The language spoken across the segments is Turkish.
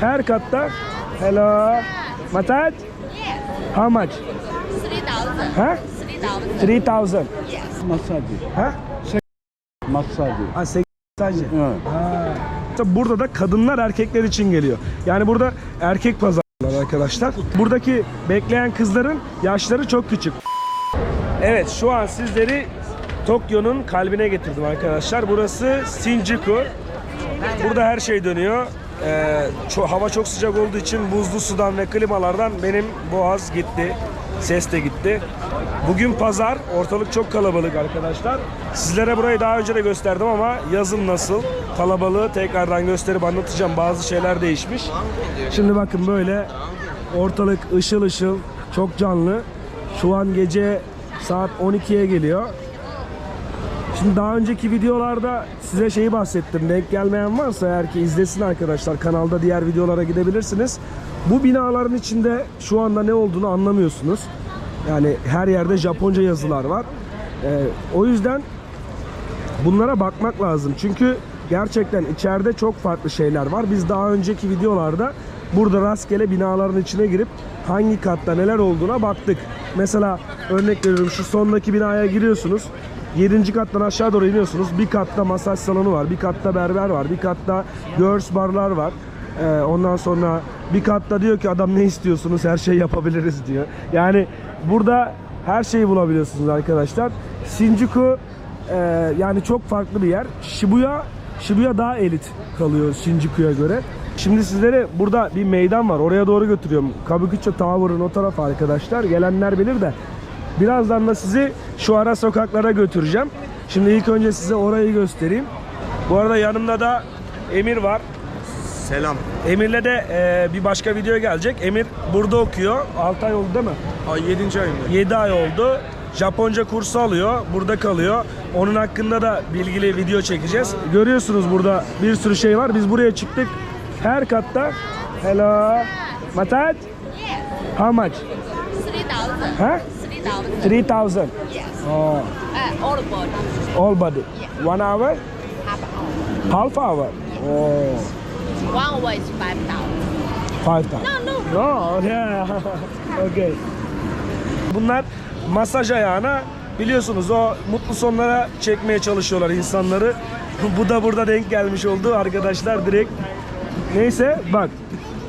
Her katta. Hello. Mataj? How much? 3,000. Ha? 3,000. 3000. Yes. Masaj. Ha? Masaj. Ha, sekiz sadece. Evet. Ha. İşte Burada da kadınlar erkekler için geliyor. Yani burada erkek pazarlar arkadaşlar. Buradaki bekleyen kızların yaşları çok küçük. Evet şu an sizleri Tokyo'nun kalbine getirdim arkadaşlar. Burası Shinjuku. Burada her şey dönüyor. Ee, ço- hava çok sıcak olduğu için buzlu sudan ve klimalardan benim boğaz gitti. Ses de gitti. Bugün pazar. Ortalık çok kalabalık arkadaşlar. Sizlere burayı daha önce de gösterdim ama yazın nasıl kalabalığı tekrardan gösterip anlatacağım. Bazı şeyler değişmiş. Şimdi bakın böyle ortalık ışıl ışıl çok canlı. Şu an gece saat 12'ye geliyor. Şimdi daha önceki videolarda size şeyi bahsettim. Denk gelmeyen varsa eğer ki izlesin arkadaşlar. Kanalda diğer videolara gidebilirsiniz. Bu binaların içinde şu anda ne olduğunu anlamıyorsunuz. Yani her yerde Japonca yazılar var. Ee, o yüzden bunlara bakmak lazım. Çünkü gerçekten içeride çok farklı şeyler var. Biz daha önceki videolarda burada rastgele binaların içine girip hangi katta neler olduğuna baktık. Mesela örnek veriyorum şu sondaki binaya giriyorsunuz. 7. kattan aşağı doğru iniyorsunuz. Bir katta masaj salonu var, bir katta berber var, bir katta girls barlar var. Ee, ondan sonra bir katta diyor ki adam ne istiyorsunuz her şeyi yapabiliriz diyor. Yani burada her şeyi bulabiliyorsunuz arkadaşlar. Shinjuku e, yani çok farklı bir yer. Shibuya Shibuya daha elit kalıyor Shinjuku'ya göre. Şimdi sizlere burada bir meydan var. Oraya doğru götürüyorum. Kabukicho Tower'ın o tarafı arkadaşlar. Gelenler bilir de. Birazdan da sizi şu ara sokaklara götüreceğim. Şimdi ilk önce size orayı göstereyim. Bu arada yanımda da Emir var. Selam. Emir'le de e, bir başka video gelecek. Emir burada okuyor. 6 ay oldu değil mi? Ay 7. ayında. 7 ay oldu. Japonca kursu alıyor. Burada kalıyor. Onun hakkında da bilgili video çekeceğiz. Görüyorsunuz burada bir sürü şey var. Biz buraya çıktık. Her katta Hello. Mataj? How much? 3,000. Ha? 3,000. 3000. Yes. Oh, Uh, all body. all body. One hour? Half hour. Half hour. Oh, One hour is 5,000. five times. No, no. No, yeah. okay. Bunlar masaj ayağına biliyorsunuz o mutlu sonlara çekmeye çalışıyorlar insanları. Bu da burada denk gelmiş oldu arkadaşlar direkt. Neyse bak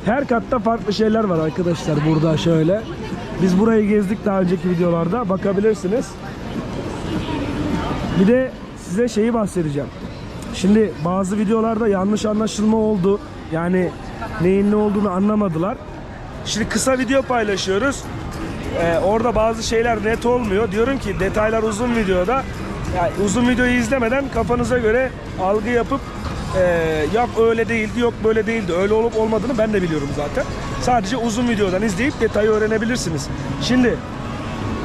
her katta farklı şeyler var arkadaşlar burada şöyle. Biz burayı gezdik daha önceki videolarda bakabilirsiniz. Bir de size şeyi bahsedeceğim. Şimdi bazı videolarda yanlış anlaşılma oldu. Yani neyin ne olduğunu anlamadılar. Şimdi kısa video paylaşıyoruz. Ee, orada bazı şeyler net olmuyor. Diyorum ki detaylar uzun videoda. Yani uzun videoyu izlemeden kafanıza göre algı yapıp e, yok öyle değildi yok böyle değildi öyle olup olmadığını ben de biliyorum zaten. Sadece uzun videodan izleyip detayı öğrenebilirsiniz. Şimdi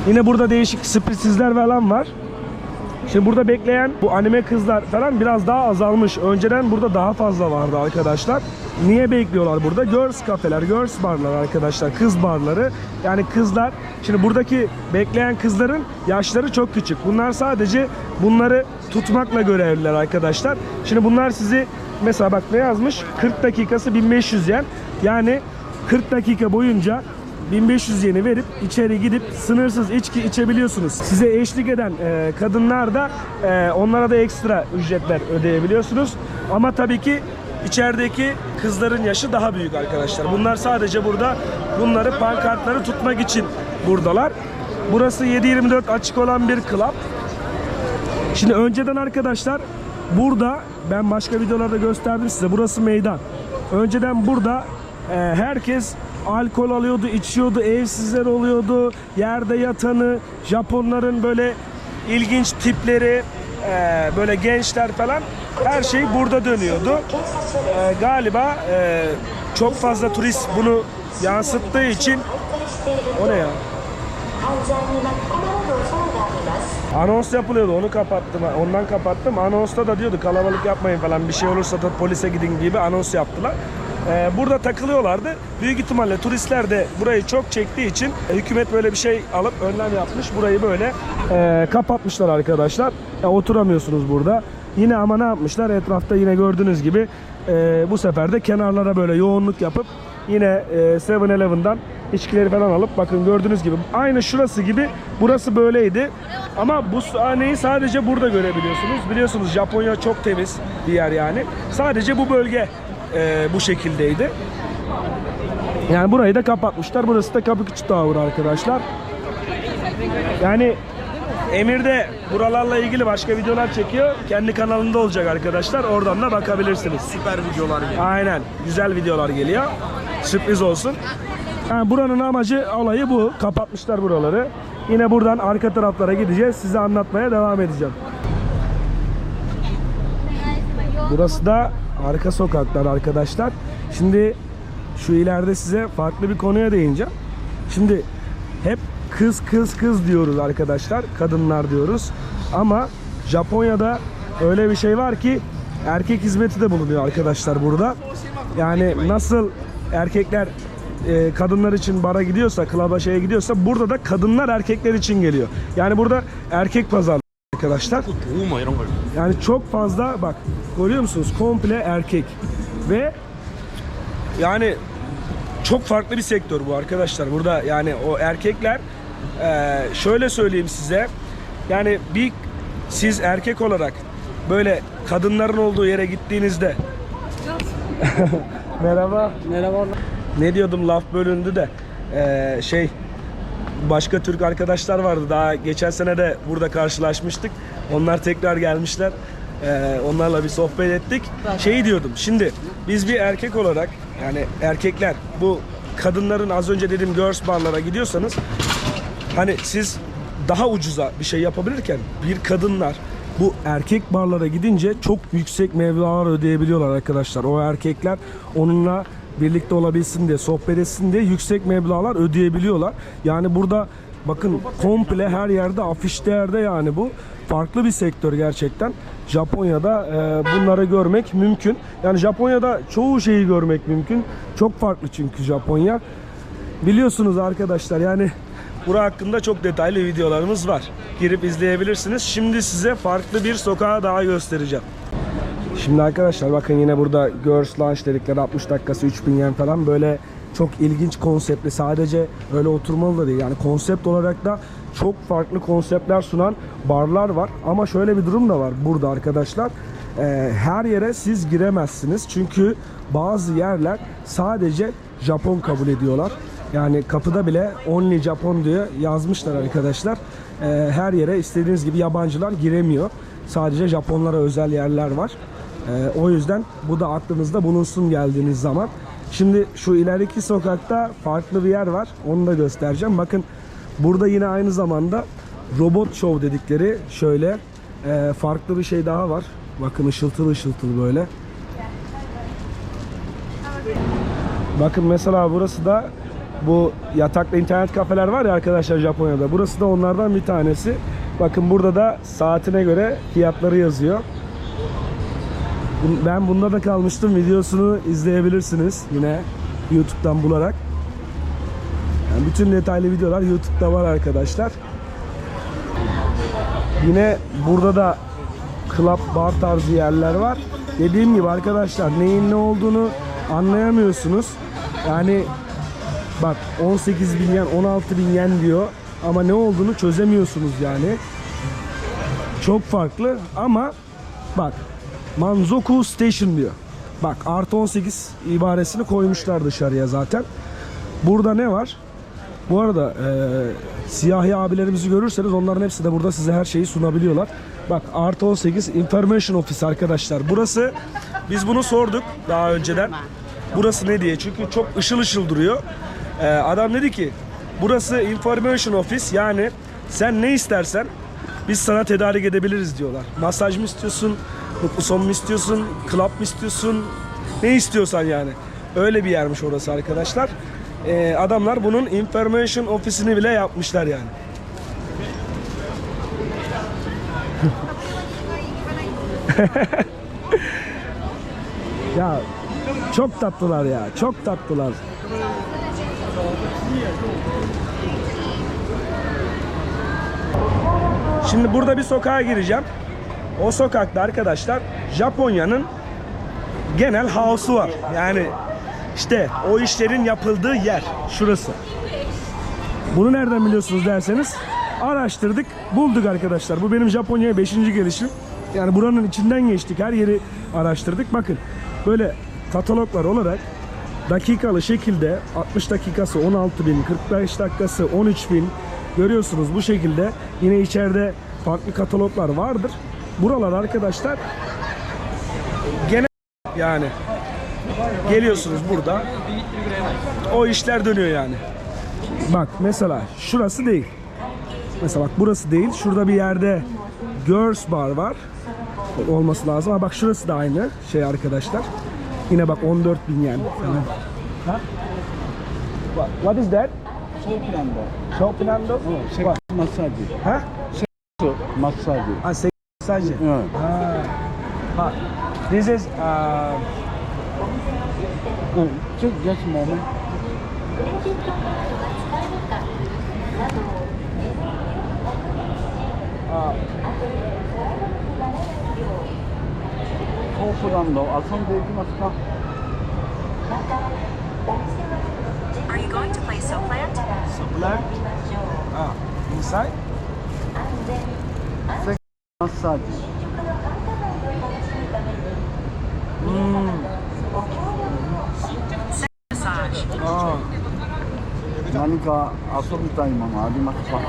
yine burada değişik sürprizler falan var. Şimdi burada bekleyen bu anime kızlar falan biraz daha azalmış. Önceden burada daha fazla vardı arkadaşlar. Niye bekliyorlar burada? Girls kafeler, girls barlar arkadaşlar. Kız barları. Yani kızlar. Şimdi buradaki bekleyen kızların yaşları çok küçük. Bunlar sadece bunları tutmakla görevliler arkadaşlar. Şimdi bunlar sizi mesela bak ne yazmış? 40 dakikası 1500 yen. Yani 40 dakika boyunca 1500 yeni verip içeri gidip sınırsız içki içebiliyorsunuz. Size eşlik eden e, kadınlar da e, onlara da ekstra ücretler ödeyebiliyorsunuz. Ama tabii ki içerideki kızların yaşı daha büyük arkadaşlar. Bunlar sadece burada bunları pankartları tutmak için buradalar. Burası 7-24 açık olan bir club. Şimdi önceden arkadaşlar burada ben başka videolarda gösterdim size. Burası meydan. Önceden burada e, herkes alkol alıyordu, içiyordu, evsizler oluyordu, yerde yatanı, Japonların böyle ilginç tipleri, e, böyle gençler falan her şey burada dönüyordu. E, galiba e, çok fazla turist bunu yansıttığı için o ne ya? Anons yapılıyordu onu kapattım ondan kapattım anonsta da diyordu kalabalık yapmayın falan bir şey olursa da polise gidin gibi anons yaptılar. Ee, burada takılıyorlardı. Büyük ihtimalle turistler de burayı çok çektiği için e, hükümet böyle bir şey alıp önlem yapmış. Burayı böyle e, kapatmışlar arkadaşlar. Ya, oturamıyorsunuz burada. Yine ama ne yapmışlar? Etrafta yine gördüğünüz gibi e, bu sefer de kenarlara böyle yoğunluk yapıp yine e, 7-Eleven'dan içkileri falan alıp bakın gördüğünüz gibi aynı şurası gibi burası böyleydi. Ama bu sahneyi sadece burada görebiliyorsunuz. Biliyorsunuz Japonya çok temiz bir yer yani. Sadece bu bölge e, bu şekildeydi. Yani burayı da kapatmışlar. Burası da Kabukichi Tower arkadaşlar. Yani Emir de buralarla ilgili başka videolar çekiyor. Kendi kanalında olacak arkadaşlar. Oradan da bakabilirsiniz. Süper videolar geliyor. Aynen. Güzel videolar geliyor. Sürpriz olsun. Yani buranın amacı olayı bu. Kapatmışlar buraları. Yine buradan arka taraflara gideceğiz. Size anlatmaya devam edeceğim. Burası da arka sokaklar arkadaşlar. Şimdi şu ileride size farklı bir konuya değineceğim. Şimdi hep Kız kız kız diyoruz arkadaşlar. Kadınlar diyoruz. Ama Japonya'da öyle bir şey var ki erkek hizmeti de bulunuyor arkadaşlar burada. Yani nasıl erkekler e, kadınlar için bara gidiyorsa, klaba şeye gidiyorsa burada da kadınlar erkekler için geliyor. Yani burada erkek pazar arkadaşlar. Yani çok fazla bak görüyor musunuz? Komple erkek ve yani çok farklı bir sektör bu arkadaşlar. Burada yani o erkekler eee, şöyle söyleyeyim size. Yani bir siz erkek olarak böyle kadınların olduğu yere gittiğinizde Merhaba. Merhaba. Ne diyordum laf bölündü de eee, şey başka Türk arkadaşlar vardı daha geçen sene de burada karşılaşmıştık. Onlar tekrar gelmişler. Eee, onlarla bir sohbet ettik. Şey diyordum. Şimdi biz bir erkek olarak yani erkekler bu kadınların az önce dediğim girls barlara gidiyorsanız hani siz daha ucuza bir şey yapabilirken bir kadınlar bu erkek barlara gidince çok yüksek mevlalar ödeyebiliyorlar arkadaşlar. O erkekler onunla birlikte olabilsin diye, sohbet etsin diye yüksek meblalar ödeyebiliyorlar. Yani burada bakın komple her yerde afiş değerde yani bu. Farklı bir sektör gerçekten. Japonya'da e, bunları görmek mümkün. Yani Japonya'da çoğu şeyi görmek mümkün. Çok farklı çünkü Japonya. Biliyorsunuz arkadaşlar yani bura hakkında çok detaylı videolarımız var. Girip izleyebilirsiniz. Şimdi size farklı bir sokağı daha göstereceğim. Şimdi arkadaşlar bakın yine burada Girls Lunch dedikleri 60 dakikası 3000 yen falan böyle çok ilginç konseptli sadece öyle oturmalı da değil yani konsept olarak da çok farklı konseptler sunan barlar var ama şöyle bir durum da var burada arkadaşlar Ee, her yere siz giremezsiniz çünkü bazı yerler sadece Japon kabul ediyorlar yani kapıda bile only Japon diye yazmışlar arkadaşlar Ee, her yere istediğiniz gibi yabancılar giremiyor sadece Japonlara özel yerler var ee, o yüzden bu da aklınızda bulunsun geldiğiniz zaman. Şimdi şu ilerideki sokakta farklı bir yer var. Onu da göstereceğim. Bakın burada yine aynı zamanda robot show dedikleri şöyle e, farklı bir şey daha var. Bakın ışıltılı ışıltılı böyle. Bakın mesela burası da bu yataklı internet kafeler var ya arkadaşlar Japonya'da. Burası da onlardan bir tanesi. Bakın burada da saatine göre fiyatları yazıyor. Ben bunda da kalmıştım. Videosunu izleyebilirsiniz yine YouTube'dan bularak. Yani bütün detaylı videolar YouTube'da var arkadaşlar. Yine burada da club bar tarzı yerler var. Dediğim gibi arkadaşlar neyin ne olduğunu anlayamıyorsunuz. Yani bak 18 bin yen 16 bin yen diyor ama ne olduğunu çözemiyorsunuz yani. Çok farklı ama bak Manzoku Station diyor. Bak artı 18 ibaresini koymuşlar dışarıya zaten. Burada ne var? Bu arada e, siyahi abilerimizi görürseniz onların hepsi de burada size her şeyi sunabiliyorlar. Bak artı 18 Information Office arkadaşlar. Burası biz bunu sorduk daha önceden. Burası ne diye? Çünkü çok ışıl ışıl duruyor. E, adam dedi ki burası Information Office yani sen ne istersen biz sana tedarik edebiliriz diyorlar. Masaj mı istiyorsun? Mutlu son mu istiyorsun? Club mı istiyorsun? Ne istiyorsan yani. Öyle bir yermiş orası arkadaşlar. Ee, adamlar bunun information ofisini bile yapmışlar yani. ya çok tatlılar ya. Çok tatlılar. Şimdi burada bir sokağa gireceğim. o sokakta arkadaşlar Japonya'nın genel house'u var. Yani işte o işlerin yapıldığı yer şurası. Bunu nereden biliyorsunuz derseniz araştırdık, bulduk arkadaşlar. Bu benim Japonya'ya 5. gelişim. Yani buranın içinden geçtik, her yeri araştırdık. Bakın böyle kataloglar olarak dakikalı şekilde 60 dakikası 16 bin, 45 dakikası 13 bin görüyorsunuz bu şekilde. Yine içeride farklı kataloglar vardır. Buralar arkadaşlar genel yani geliyorsunuz burada o işler dönüyor yani. Bak mesela şurası değil. Mesela bak burası değil. Şurada bir yerde Girls Bar var. Olması lazım. Ama bak şurası da aynı şey arkadaşlar. Yine bak 14 bin. Ha? What, what is that? Soğuklandı. Shopinando? Şey, What? masajı. Ha? Masajı. Ha, se- sadece. Evet. Ha. Ha. This is uh, Evet. Just, just a moment. uh, ソープランド遊んでいきますか Are you going to play Soapland? black. Ah, inside. マッサージ Massage. Ah. 何か遊びたいものありますか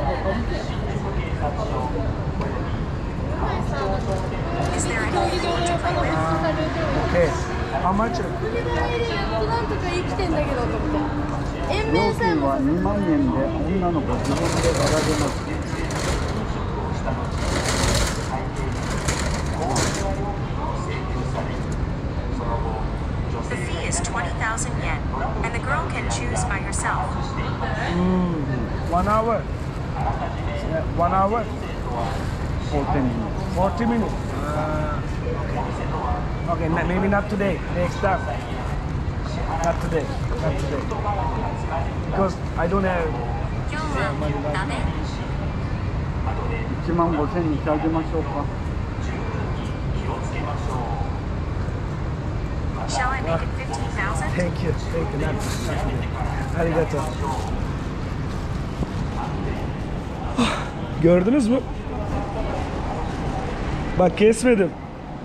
Is there anything you want to play with? Okay. How much? なんとか生きてんだけどと思って延料命さえも金は2万円で女の子自分で選べます。 The fee is 20,000 yen, and the girl can choose by herself. One hour. Yeah, one hour. 40人 40 minutes. Uh, okay, n- maybe not today. Next time. Not today. Not today. Because I don't have. 今日はダメ1万5千にしてあげましょうか。 Shall I make it 15,000? Thank you. Thank you. Not, not today. Arigato. Gördünüz mü? Bak kesmedim.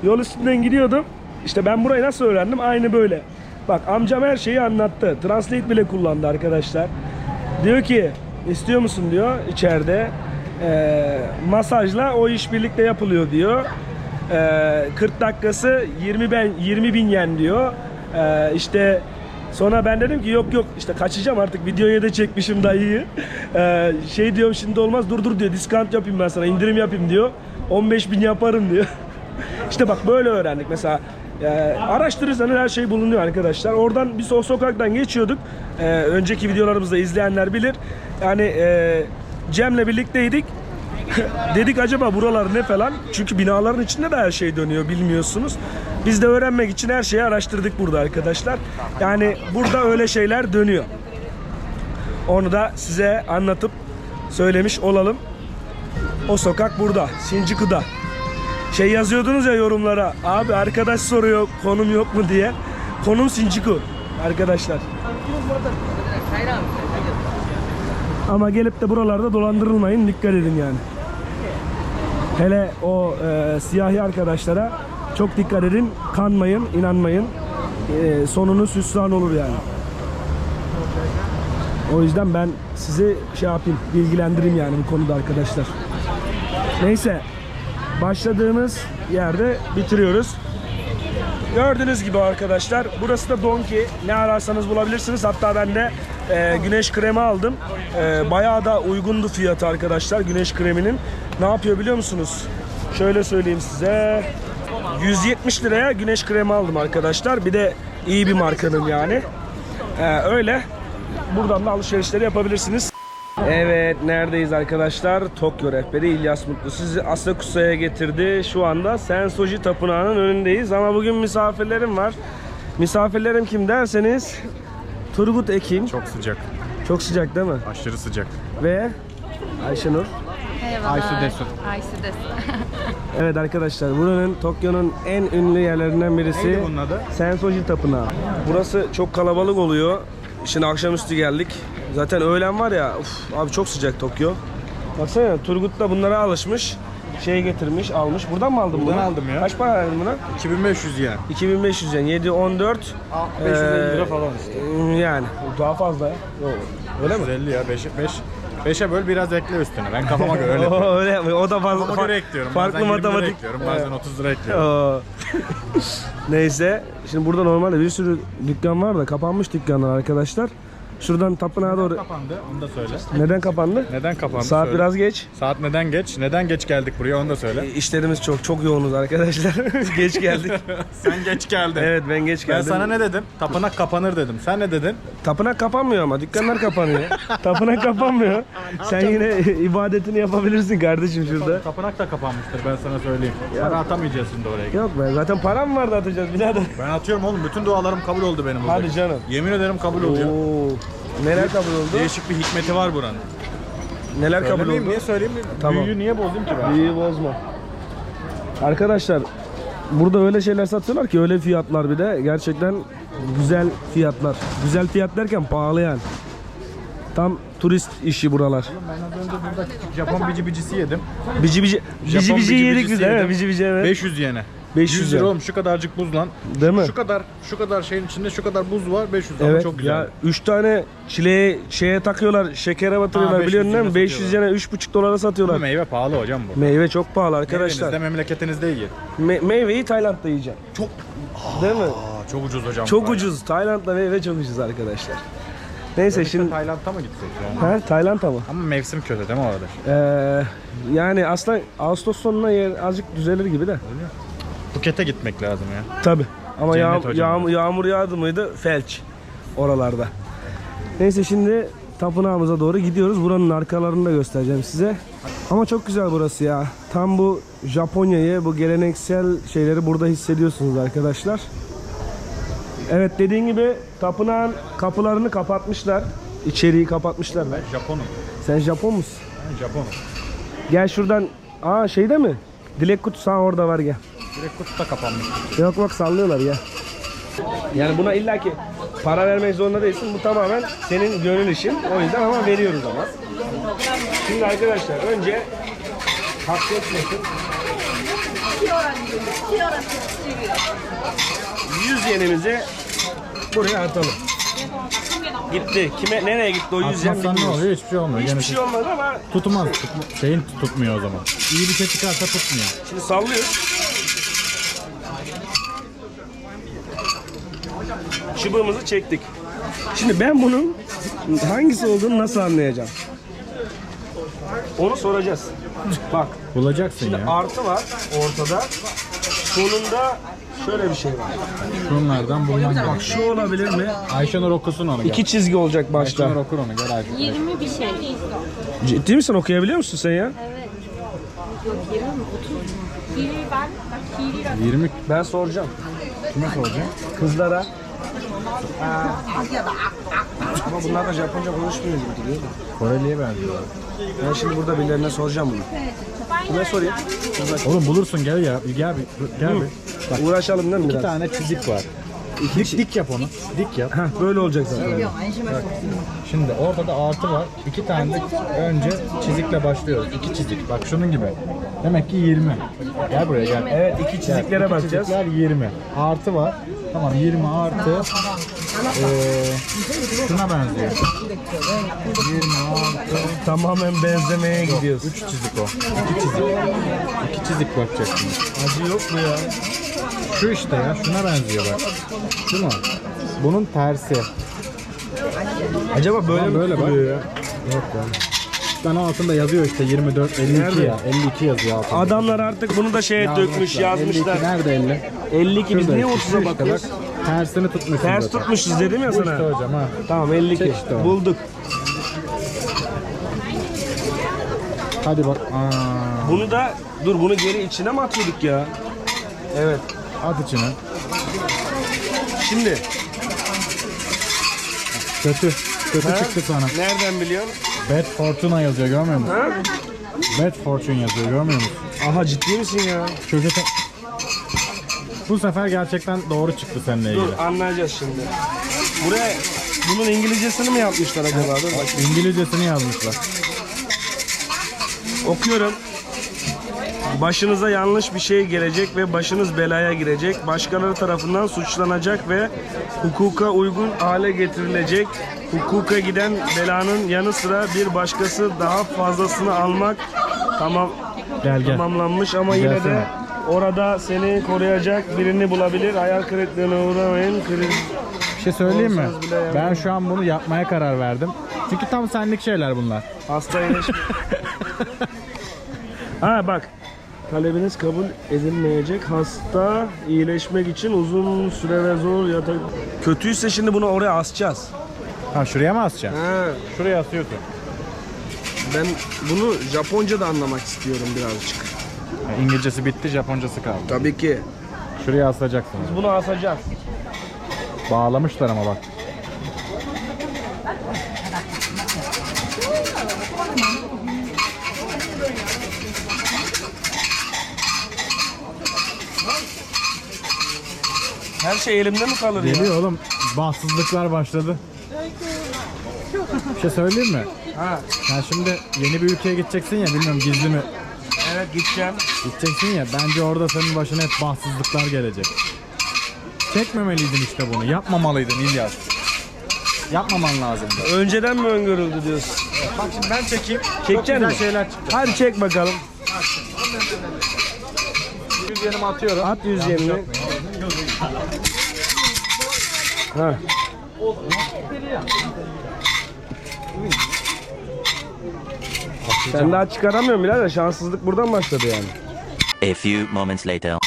Yol üstünden gidiyordum. İşte ben burayı nasıl öğrendim? Aynı böyle. Bak amcam her şeyi anlattı. Translate bile kullandı arkadaşlar. Diyor ki istiyor musun diyor içeride. Ee, masajla o iş birlikte yapılıyor diyor. Ee, 40 dakikası 20 ben 20 bin yen diyor. Ee, işte sonra ben dedim ki yok yok işte kaçacağım artık videoya da çekmişim dayıyı. Ee, şey diyorum şimdi olmaz dur dur diyor discount yapayım ben sana indirim yapayım diyor. 15 bin yaparım diyor. İşte bak böyle öğrendik mesela. E, araştırırsanız her şey bulunuyor arkadaşlar. Oradan biz o sokaktan geçiyorduk. E, önceki videolarımızda izleyenler bilir. Yani e, Cem'le birlikteydik. Dedik acaba buralar ne falan. Çünkü binaların içinde de her şey dönüyor bilmiyorsunuz. Biz de öğrenmek için her şeyi araştırdık burada arkadaşlar. Yani burada öyle şeyler dönüyor. Onu da size anlatıp söylemiş olalım. O sokak burada. Shinjuku'da. Şey yazıyordunuz ya yorumlara. Abi arkadaş soruyor konum yok mu diye. Konum Shinjuku arkadaşlar. Ama gelip de buralarda dolandırılmayın. Dikkat edin yani. Hele o e, siyahi arkadaşlara çok dikkat edin. Kanmayın, inanmayın. E, sonunuz hüsran olur yani. O yüzden ben sizi şey yapayım, bilgilendireyim yani bu konuda arkadaşlar. Neyse, başladığımız yerde bitiriyoruz. Gördüğünüz gibi arkadaşlar burası da Donki. Ne ararsanız bulabilirsiniz. Hatta ben de e, güneş kremi aldım. E, bayağı da uygundu fiyatı arkadaşlar güneş kreminin. Ne yapıyor biliyor musunuz? Şöyle söyleyeyim size. 170 liraya güneş kremi aldım arkadaşlar. Bir de iyi bir markanın yani. E, öyle. Buradan da alışverişleri yapabilirsiniz. Evet neredeyiz arkadaşlar? Tokyo rehberi İlyas Mutlu sizi Asakusa'ya getirdi. Şu anda Sensoji Tapınağı'nın önündeyiz ama bugün misafirlerim var. Misafirlerim kim derseniz Turgut Ekin. Çok sıcak. Çok sıcak değil mi? Aşırı sıcak. Ve Ayşenur. Merhabalar. Aysu Desur. Aysu Desur. Evet arkadaşlar buranın Tokyo'nun en ünlü yerlerinden birisi Neydi bunun adı? Sensoji Tapınağı. Burası çok kalabalık oluyor. Şimdi akşamüstü geldik. Zaten öğlen var ya uf, abi çok sıcak Tokyo. Baksana Turgut da bunlara alışmış. Şey getirmiş, almış. Buradan mı aldın bunu? Buradan aldım ya. Kaç para verdin buna? 2500 yen. 2500 yen. 7, 14. 550 lira Ee, falan işte. Yani daha fazla ya. Öyle mi? 550 ya 5 5 5'e böl biraz ekle üstüne. Ben kafama göre öyle yapıyorum. O, öyle. O da fazla. Kafama fa- göre ekliyorum. Farklı bazen 20 lira matematik. ekliyorum. Bazen 30 lira ekliyorum. Oo. Neyse. Şimdi burada normalde bir sürü dükkan var da kapanmış dükkanlar arkadaşlar. Şuradan tapınağa doğru. Kapandı. Onu da söyle. Neden kapandı? Neden kapandı? Saat söyle. biraz geç. Saat neden geç? Neden geç geldik buraya onu da söyle. E, İşlerimiz çok çok yoğunuz arkadaşlar. geç geldik. Sen geç geldin. evet ben geç Ben geldim. sana ne dedim? Tapınak kapanır dedim. Sen ne dedin? Tapınak kapanmıyor ama dükkanlar kapanıyor. Tapınak kapanmıyor. Sen yine ibadetini yapabilirsin kardeşim şurada. Tapınak da kapanmıştır ben sana söyleyeyim. Para atamayacağız şimdi oraya. Yok be zaten param vardı atacağız birader. Ben atıyorum oğlum. Bütün dualarım kabul oldu benim burada. Hadi canım. Yemin ederim kabul oluyor. Oo. Neler kabul oldu? Değişik bir hikmeti var buranın. Neler kabul Söylemeyeyim, oldu? niye söyleyeyim? Tamam. Büyüyü niye bozayım ki ben? İyi bozma. Arkadaşlar burada öyle şeyler satıyorlar ki öyle fiyatlar bir de gerçekten güzel fiyatlar. Güzel fiyat derken pahalı yani. Tam turist işi buralar. Ben az önce burada Japon bici bicisi yedim. Bici bici bici Japon bici bici yedik bicisi biz değil mi? yedim. Bici bici evet. 500 yene. 500 100 lira oğlum şu kadarcık buz lan. Değil mi? Şu kadar şu kadar şeyin içinde şu kadar buz var 500 ama Evet çok güzel. ya 3 tane çileğe şeye takıyorlar şekere batırıyorlar Ha, 500 biliyorsun değil mi? yene 500 yene 3,5 dolara Bu satıyorlar. meyve pahalı hocam bu. Meyve çok pahalı arkadaşlar. Elinizde memleketinizde iyi. Me- meyveyi Tayland'da yiyeceğim. Çok Değil mi? Çok ucuz hocam. Çok bu ucuz. Tayland'da meyve çok ucuz arkadaşlar. Neyse arada. şimdi Tayland'a mı gitsek ya? ha Tayland ama. Ama mevsim kötü değil mi orada? Ee, yani aslında Ağustos sonuna yer azıcık düzelir gibi de. Phuket'e gitmek lazım ya. Tabi. Ama Cennet yağ- hocam. yağmur, yağmur yağdı mıydı felç oralarda. Neyse şimdi tapınağımıza doğru gidiyoruz. Buranın arkalarını da göstereceğim size. Ama çok güzel burası ya. Tam bu Japonya'yı, bu geleneksel şeyleri burada hissediyorsunuz arkadaşlar. Evet dediğin gibi tapınağın kapılarını kapatmışlar. İçeriği kapatmışlar. Ben Japonum. Sen Japon musun? Ben Japonum. Gel şuradan. Aa şeyde mi? Dilek kutusu ha orada var gel. Direkt kutuda kapanmış. Yok bak sallıyorlar ya. Yani buna illaki para vermek zorunda değilsin. Bu tamamen senin gönül işin. O yüzden ama veriyoruz ama. Şimdi arkadaşlar önce hak etmesin. 100 yenimizi buraya atalım. Gitti. Kime nereye gitti o 100 yen Atmazsan ne bilmiyoruz. oluyor? Hiçbir şey olmuyor. Hiçbir Gene şey olmadı ama tutmaz. Tutma- şeyin tutmuyor o zaman. İyi bir şey çıkarsa tutmuyor. şimdi sallıyoruz. Çubuğumuzu çektik. Şimdi ben bunun hangisi olduğunu nasıl anlayacağım? Onu soracağız. Bak Bulacaksın şimdi ya. artı var ortada. Sonunda şöyle bir şey var. Şunlardan bulman Bak gerek. şu olabilir mi? Ayşenur okusun onu. İki çizgi olacak başta. Ayşenur okur onu gel Ayşenur. 20 bir şey. Ciddi misin okuyabiliyor musun sen ya? Evet. Yok 20 mi? 30 Kiri ben. Bak kiri 20 Ben soracağım. kime soracağım? Kızlara. Ama bunlar da Japonca konuşmuyor gibi duruyor da. Koreli'ye benziyor. Ben şimdi burada birilerine soracağım bunu. Kime sorayım? Oğlum bulursun gel ya. Gel bir. Gel bir. Bak Uğraşalım değil mi iki biraz? tane çizik var. Dik, dik yap onu. Dik yap. Heh, böyle olacak zaten. Şimdi ortada artı var. İki tane de önce çizikle başlıyoruz. İki çizik. Bak şunun gibi. Demek ki 20. Gel buraya gel. Evet iki çiziklere İki bakacağız. Çizikler 20. Artı var. Tamam 20 artı. Eee şuna benziyor. 20 artı. Tamamen benzemeye gidiyoruz. 3 çizik o. 2 çizik. 2 çizik bakacaksın. Acı yok mu ya? Şu işte ya. Şuna benziyor bak. Şu mu? Bunun tersi. Acaba böyle Tamam, mi böyle bak. tutuluyor ya? Yok ya. Ben altında yazıyor işte 24, 52 Nerede? ya. 52 yazıyor altında. Adamlar artık bunu da şeye dökmüş, yazmışlar. 52 nerede 50? 52 biz Şurada niye işte, 30'a işte bakıyoruz? Bak, tersini tutmuşsun Ters zaten. tutmuşuz dedim ya Bu işte sana. hocam ha. Tamam 52. Çek işte onu. Bulduk. Hadi bak. Aa, Bunu da dur bunu geri içine mi atıyorduk ya? Evet. at içine. Şimdi Kötü. Kötü Ha? çıktı sana. nereden biliyorsun? Bad Fortuna yazıyor görmüyor musun? Ha? Bad Fortune yazıyor görmüyor musun? Aha ciddi misin ya? Köşete... Bu sefer gerçekten doğru çıktı seninle ilgili. Dur anlayacağız şimdi. Buraya bunun İngilizcesini mi yapmışlar acaba? Dur. İngilizcesini yazmışlar. Okuyorum. Başınıza yanlış bir şey gelecek ve başınız belaya girecek. Başkaları tarafından suçlanacak ve hukuka uygun hale getirilecek. Hukuka giden belanın yanı sıra bir başkası daha fazlasını almak tamam Gel gel. tamamlanmış ama yine Gelsene. de orada seni koruyacak birini bulabilir. Hayal kırıklığına uğramayın. Kriz... Bir şey söyleyeyim mi? Ben şu an bunu yapmaya karar verdim. Çünkü tam senlik şeyler bunlar. Hasta iyileşme. ha bak. Talebiniz kabul edilmeyecek. Hasta iyileşmek için uzun süre ve zor yatak. Kötüyse şimdi bunu oraya asacağız. Ha şuraya mı asacaksın? Ha, Şuraya asıyorsun. ben bunu Japonca da anlamak istiyorum birazcık. Ha, İngilizcesi bitti, Japoncası kaldı. Tabii ki. Şuraya asacaksın. Bunu asacağız. Bağlamışlar ama bak. Her şey elimde mi kalır ya? Geliyor oğlum. Bahtsızlıklar başladı. Bir şey söyleyeyim mi? Ha, Sen şimdi yeni bir ülkeye gideceksin ya bilmiyorum gizli mi evet gideceğim. gideceksin ya bence orada senin başına hep bahtsızlıklar gelecek. Çekmemeliydin işte bunu. Yapmamalıydın İlyas. Yapmaman lazımdı. Önceden mi öngörüldü diyorsun? Bak şimdi ben çekeyim. Çekeceksin mi? şeyler çıktı. Hadi çek bakalım. Yüz yerime atıyorum. At yüz yerini. Ha. Sen daha çıkaramıyorsun birader. Şanssızlık buradan başladı yani. A few moments later.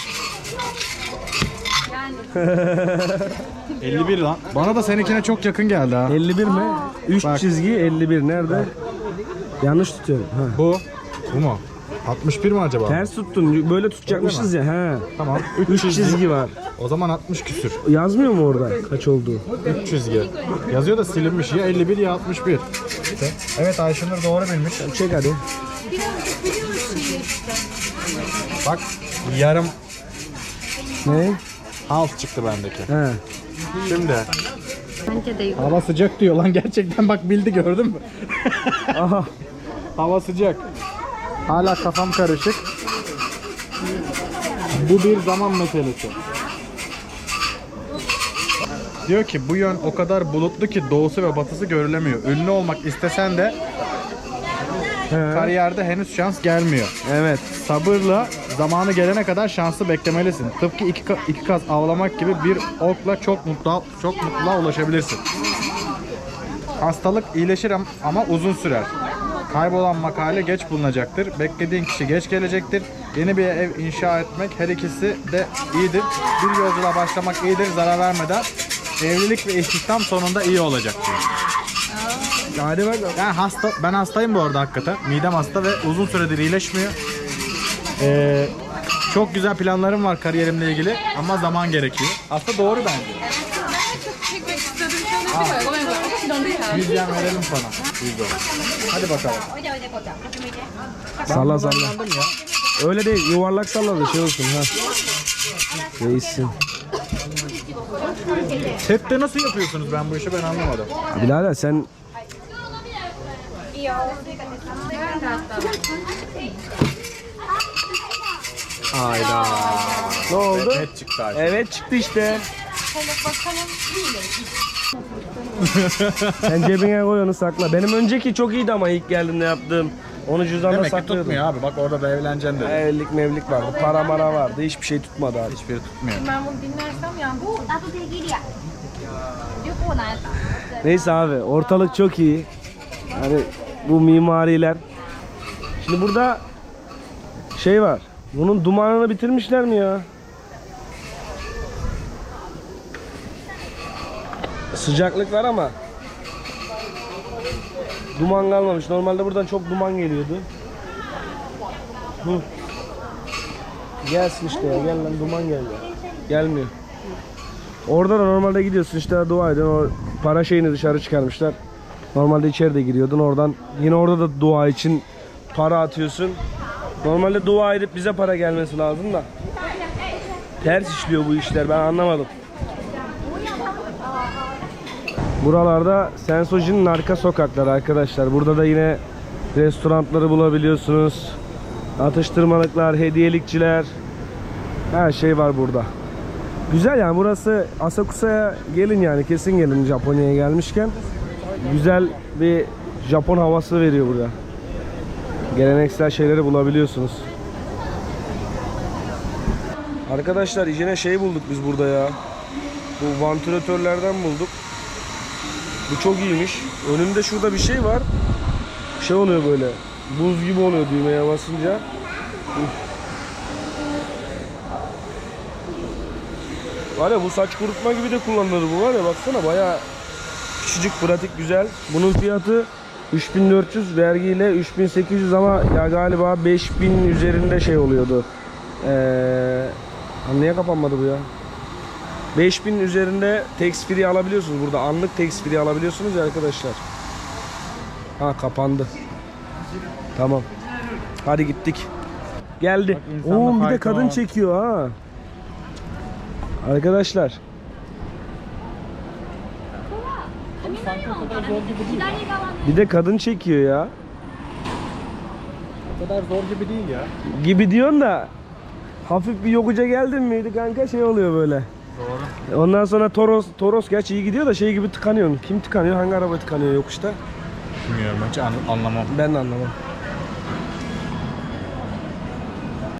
51 lan. Bana da seninkine çok yakın geldi ha. 51 mi? 3 Bak. çizgi 51 nerede? Yanlış tutuyorum. Ha. Bu. Bu mu? 61 mi acaba? Ters tuttun. Böyle tutacakmışız ya. He. Tamam. 3 çizgi var. O zaman 60 küsür. Yazmıyor mu orada kaç olduğu? 3 çizgi. Yazıyor da silinmiş ya 51 ya 61. Evet Ayşenur doğru bilmiş. Çek hadi. Bak yarım Ne? half çıktı bendeki. He. Şimdi Bence de yok. hava sıcak diyor lan gerçekten bak bildi gördün mü? Aha. Hava sıcak. Hala kafam karışık. Bu bir zaman meselesi. Diyor ki bu yön o kadar bulutlu ki doğusu ve batısı görülemiyor. Ünlü olmak istesen de kariyerde henüz şans gelmiyor. Evet. Sabırla zamanı gelene kadar şansı beklemelisin. Tıpkı iki, ka- iki kaz avlamak gibi bir okla çok mutlu çok mutluluğa ulaşabilirsin. Hastalık iyileşir am- ama uzun sürer. Kaybolan makale geç bulunacaktır. Beklediğin kişi geç gelecektir. Yeni bir ev inşa etmek her ikisi de iyidir. Bir yolculuğa başlamak iyidir zarar vermeden. Evlilik ve istihdam sonunda iyi olacak diyor. Bak. Ben hasta, ben hastayım bu arada hakikaten. Midem hasta ve uzun süredir iyileşmiyor. Ee, çok güzel planlarım var kariyerimle ilgili ama zaman gerekiyor. Aslında doğru bence. Yüz yen verelim sana. Yüz dolar. Hadi bakalım. Salla salla. Öyle değil yuvarlak salla da şey olsun ha. Reissin. Sette nasıl yapıyorsunuz ben bu işi ben anlamadım. Birader sen Hayda. ne oldu? Net çıktı artık. Evet çıktı işte. Sen cebine koy onu sakla. Benim önceki çok iyiydi ama ilk geldiğinde yaptığım. Onu cüzdanda Demek ki saklıyordum. tutmuyor abi. Bak orada da evleneceksin dedi. Evlilik mevlilik vardı. Para mara vardı. Hiçbir şey tutmadı abi. Hiçbiri tutmuyor. Ben bunu dinlersem yandım. Neyse abi ortalık çok iyi. Hani bu mimariler. Şimdi burada şey var. Bunun dumanını bitirmişler mi ya? Sıcaklık var ama duman kalmamış. Normalde buradan çok duman geliyordu. Hı. Gelsin işte ya. Gel lan duman geldi. Gelmiyor. Orada da normalde gidiyorsun işte dua edin o para şeyini dışarı çıkarmışlar. Normalde içeride giriyordun oradan yine orada da dua için para atıyorsun. Normalde dua edip bize para gelmesi lazım da. Ters işliyor bu işler ben anlamadım. Buralarda Sensoji'nin arka sokakları arkadaşlar. Burada da yine restoranları bulabiliyorsunuz. Atıştırmalıklar, hediyelikçiler. Her şey var burada. Güzel yani burası Asakusa'ya gelin yani kesin gelin Japonya'ya gelmişken. Güzel bir Japon havası veriyor burada. Geleneksel şeyleri bulabiliyorsunuz. Arkadaşlar yine şey bulduk biz burada ya. Bu vantilatörlerden bulduk. Bu çok iyiymiş. Önünde şurada bir şey var. Şey oluyor böyle. Buz gibi oluyor düğmeye basınca. Var ya bu saç kurutma gibi de kullanılır bu var ya baksana baya küçücük pratik güzel. Bunun fiyatı 3400 vergiyle 3800 ama ya galiba 5000 üzerinde şey oluyordu. Ee, niye kapanmadı bu ya? 5000 üzerinde tax free alabiliyorsunuz burada anlık tax free alabiliyorsunuz ya arkadaşlar. Ha kapandı. Tamam. Hadi gittik. Geldi. Oo bir de kadın var. çekiyor ha. Arkadaşlar bir de kadın çekiyor ya. O kadar zor gibi değil ya. Gibi diyorsun da hafif bir yokuca geldin miydi kanka şey oluyor böyle. Ondan sonra Toros, Toros gerçi iyi gidiyor da şey gibi tıkanıyorsun. Kim tıkanıyor? Hangi araba tıkanıyor yokuşta? Bilmiyorum hiç an- anlamam. Ben de anlamam.